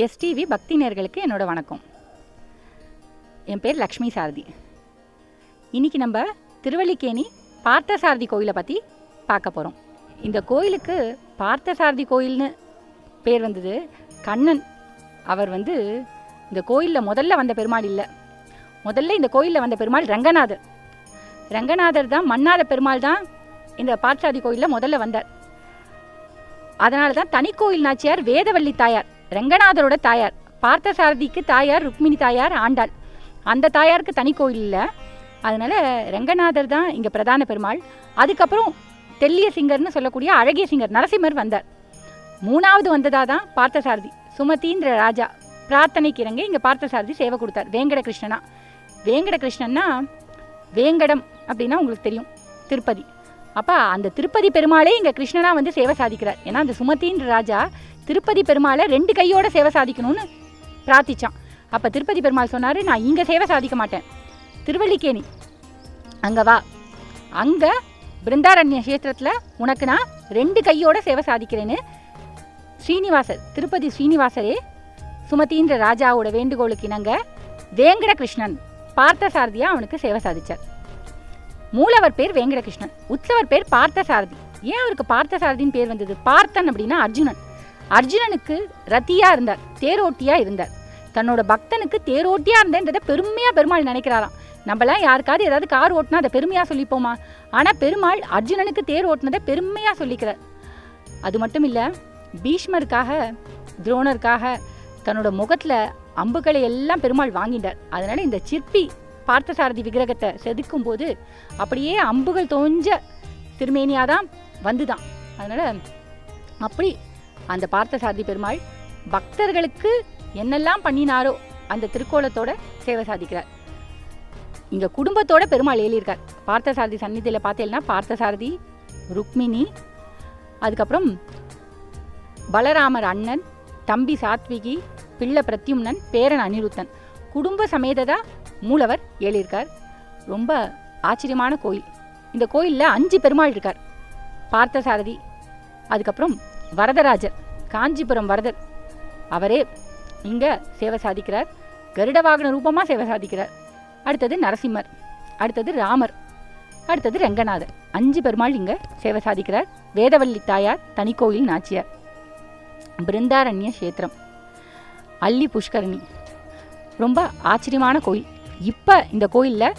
STV பக்தி நேர்களுக்கு என்னோட வணக்கம். என் பேர் லக்ஷ்மி சாரதி. இன்றைக்கி நம்ம திருவல்லிக்கேணி பார்த்தசாரதி கோயிலை பற்றி பார்க்க போகிறோம் இந்த கோயிலுக்கு பார்த்தசாரதி கோயில்னு பேர் வந்தது கண்ணன். அவர் வந்து இந்த கோயிலில் முதல்ல வந்த பெருமாள் இல்லை. முதல்ல இந்த கோயிலில் வந்த பெருமாள் ரங்கநாதர். ரங்கநாதர் தான் மன்னார பெருமாள் தான் இந்த பார்த்தசாரதி கோயிலில் முதல்ல வந்தார். அதனால தான் தனி கோயில் நாச்சியார் வேதவள்ளி தாயார். ரங்கநாதரோட தாயார் பார்த்தசாரதிக்கு தாயார் ருக்மிணி தாயார் ஆண்டாள். அந்த தாயாருக்கு தனி கோயில் இல்லை. அதனால் ரங்கநாதர் தான் இங்கே பிரதான பெருமாள். அதுக்கப்புறம் தெல்லிய சிங்கர்னு சொல்லக்கூடிய அழகிய சிங்கர் நரசிம்மர் வந்தார். மூணாவது வந்ததாக தான் பார்த்தசாரதி சுமதீந்திர ராஜா. பிரார்த்தனைக்கு இறங்க இங்கே பார்த்தசாரதி சேவை கொடுத்தார் வேங்கட கிருஷ்ணனா வேங்கட கிருஷ்ணன்னா வேங்கடம் அப்படின்னா உங்களுக்கு தெரியும் திருப்பதி. அப்போ அந்த திருப்பதி பெருமாளே இங்கே கிருஷ்ணனா வந்து சேவை சாதிக்கிறார். ஏன்னா அந்த சுமதின்ற ராஜா திருப்பதி பெருமாளை ரெண்டு கையோட சேவை சாதிக்கணும்னு பிரார்த்திச்சான். அப்போ திருப்பதி பெருமாள் சொன்னார் நான் இங்கே சேவை சாதிக்க மாட்டேன். திருவள்ளிக்கேணி அங்கே வா. அங்கே பிருந்தாரண்ய கஷேத்திரத்தில் உனக்கு நான் ரெண்டு கையோட சேவை சாதிக்கிறேன்னு ஸ்ரீனிவாசர் திருப்பதி ஸ்ரீனிவாசரே சுமதின்ற ராஜாவோட வேண்டுகோளுக்கு இணங்க வேங்கட கிருஷ்ணன் பார்த்தசாரதியா அவனுக்கு சேவை சாதிச்சார். மூலவர் பேர் வேங்கடகிருஷ்ணன் உற்சவர் பேர் பார்த்தசாரதி. ஏன் அவருக்கு பார்த்தசாரதின்னு பேர் வந்தது? பார்த்தன் அப்படின்னா அர்ஜுனன். அர்ஜுனனுக்கு ரத்தியா இருந்தார் தேரோட்டியா இருந்தார். தன்னோட பக்தனுக்கு தேரோட்டியா இருந்தேன்றதை பெருமையா பெருமாள் நினைக்கிறாராம். நம்மளாம் யாருக்காவது ஏதாவது கார் ஓட்டினா அதை பெருமையாக சொல்லிப்போமா? ஆனால் பெருமாள் அர்ஜுனனுக்கு தேர் ஓட்டினதை பெருமையாக சொல்லிக்கிறார். அது மட்டும் இல்லை பீஷ்மருக்காக துரோணருக்காக தன்னோட முகத்தில் அம்புகளை எல்லாம் பெருமாள் வாங்கிட்டார். அதனால் இந்த சிற்பி பார்த்தசாரதி விக்கிரகத்தை செதுக்கும் போது அப்படியே அம்புகள் தோஞ்ச திருமேனியாக தான் வந்துதான். அதனால் அப்படி அந்த பார்த்தசாரதி பெருமாள் பக்தர்களுக்கு என்னெல்லாம் பண்ணினாரோ அந்த திருக்கோலத்தோட சேவை சாதிக்கிறார். இங்க குடும்பத்தோட பெருமாள் ஏலியிருக்கார் பார்த்தசாரதி சந்நிதியில் பார்த்தேன்னா பார்த்தசாரதி ருக்மிணி அதுக்கப்புறம் பலராமர் அண்ணன் தம்பி சாத்விகி பிள்ளை பிரத்யும்னன் பேரன் அனிருத்தன். குடும்ப சமேததா மூலவர் ஏழியிருக்கார் ரொம்ப ஆச்சரியமான கோயில். இந்த கோயிலில் அஞ்சு பெருமாள் இருக்கார். பார்த்தசாரதி அதுக்கப்புறம் வரதராஜர். காஞ்சிபுரம் வரதர். அவரே இங்கே சேவை சாதிக்கிறார். கருட வாகன ரூபமாக சேவை சாதிக்கிறார். அடுத்தது நரசிம்மர் அடுத்தது ராமர் அடுத்தது ரங்கநாதர். அஞ்சு பெருமாள் இங்கே சேவை சாதிக்கிறார். வேதவல்லி தாயார் தனிக்கோயில் நாச்சியார். பிருந்தாரண்ய கஷேத்திரம் அள்ளி புஷ்கரணி. ரொம்ப ஆச்சரியமான கோயில். இப்போ இந்த கோயிலில்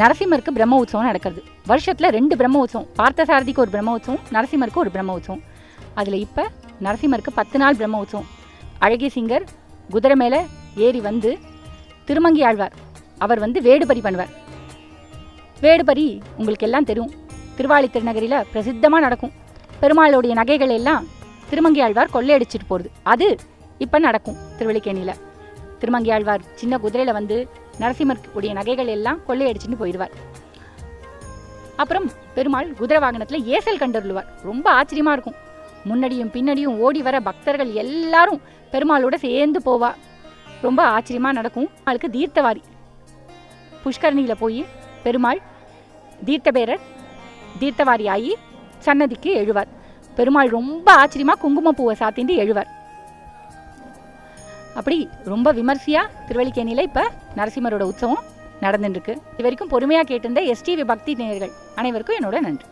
நரசிம்மருக்கு பிரம்ம உற்சவம் நடக்கிறது. வருஷத்தில் ரெண்டு பிரம்ம உற்சவம் பார்த்தசாரதிக்கு ஒரு பிரம்ம உற்சவம் நரசிம்மருக்கு ஒரு பிரம்ம உற்சவம். அதில் இப்போ நரசிம்மருக்கு பத்து நாள் பிரம்ம உற்சவம் அழகிய சிங்கர் குதிரை மேலே ஏறி வந்து திருமங்கி ஆழ்வார். அவர் வந்து வேடுபரி பண்ணுவார். வேடுபரி உங்களுக்கு எல்லாம் தெரியும். திருவாளி திருநகரியில் பிரசித்தமாக நடக்கும். பெருமாளுடைய நகைகள் எல்லாம் திருமங்கி ஆழ்வார் கொள்ளையடிச்சிட்டு போகிறது அது இப்போ நடக்கும் திருவள்ளிக்கேணியில் திருமங்கி ஆழ்வார் சின்ன குதிரையில் வந்து நரசிம்மர் உடைய நகைகள் எல்லாம் கொள்ளையடிச்சுட்டு போயிடுவார். அப்புறம் பெருமாள் குதிரை வாகனத்தில் ஏசல் கண்டருள்வார் ரொம்ப ஆச்சரியமாக இருக்கும். முன்னாடியும் பின்னாடியும் ஓடி வர பக்தர்கள் எல்லாரும் பெருமாளோட சேர்ந்து போவா. ரொம்ப ஆச்சரியமாக நடக்கும். அவளுக்கு தீர்த்தவாரி. புஷ்கரணியில் போய் பெருமாள் தீர்த்தபேரர் தீர்த்தவாரி ஆகி சன்னதிக்கு எழுவார். பெருமாள் ரொம்ப ஆச்சரியமாக குங்குமப்பூவை சாத்திண்டு எழுவார். அப்படி ரொம்ப விமர்சையா திருவள்ளிக்கேணியில் இப்போ நரசிம்மரோட உற்சவம் நடந்துட்டுருக்கு இது வரைக்கும் பொறுமையாக கேட்டிருந்த எஸ்டிவி பக்தி நேயர்கள் அனைவருக்கும் என்னோட நன்றி.